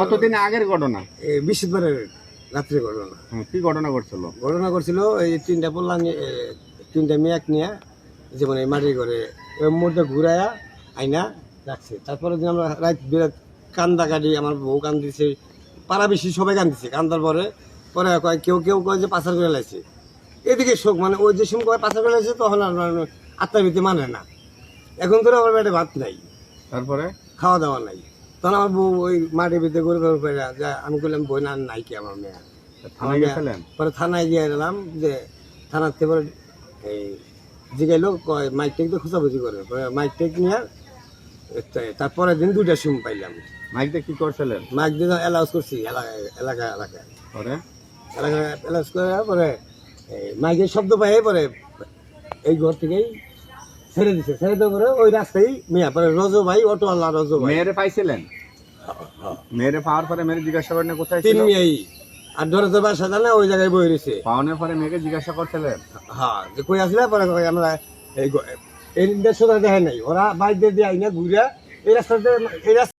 কতদিন আগের ঘটনা? এই বৃহস্পতিবারের রাত্রে ঘটনা। কি ঘটনা ঘটছিল? ঘটনা করছিল এই তিনটা নিয়ে এ, তিনটা মেয়াক নিয়ে যেমন এই মাটির ঘরে আইনা রাখছে। তারপরে দিন আমরা রাত বিরাট কান্দা কাটি আমার বউ কান্দিছে পাড়া বেশি সবাই কান্দিছে। কান্দার পরে পরে কয় কেউ কেউ কয় যে পাচার করে লাইছে। এদিকে শোক মানে ওই যে সময় কয় পাচার করে লাইছে তখন আর মানে আত্মার ভিতরে মানে না। এখন তো আমার পেটে ভাত নাই। তারপরে? খাওয়া দাওয়া নাই। তখন আমার বউ ওই মাটির ভিতরে গরু করে যা আমি বললাম বই না নাই কি আমার মেয়ে? থানায় গেছিলেন? পরে থানায় গিয়ে এলাম যে থানার থেকে পরে এই জিগাইলো কয় মাইক টেক তো খোঁজাখুঁজি করে। পরে মাইক টেক নিয়ে তারপরে দিন দুইটা সুম পাইলাম। মাইকটা কি করছিলেন? মাইক দিয়ে অ্যালাউন্স করছি এলাকায় এলাকায় এলাকায়। পরে? এলাকায় অ্যালাউন্স করে পরে এই মাইকের শব্দ পাই পরে এই ঘর থেকেই ছেড়ে দিছে ছেড়ে দেওয়ার পরে ওই রাস্তায় মেয়া পরে রজো ভাই অটোওয়ালা রজো ভাই। মেয়েরে পাইছিলেন? মেয়েরে পাওয়ার পরে মেয়ের জিজ্ঞাসা করেন কোথায় তিন মেয়েই। আর ধরে তো বাসা জানে ওই জায়গায় বই রয়েছে। পাওয়ানোর পরে মেয়েকে জিজ্ঞাসা করছিলেন? হ্যাঁ যে কই আসলে? পরে আমরা এই এই দেশ দেখে নাই। ওরা বাইক দিয়ে দিয়ে আইনা ঘুরে এই রাস্তাতে এই রাস্তা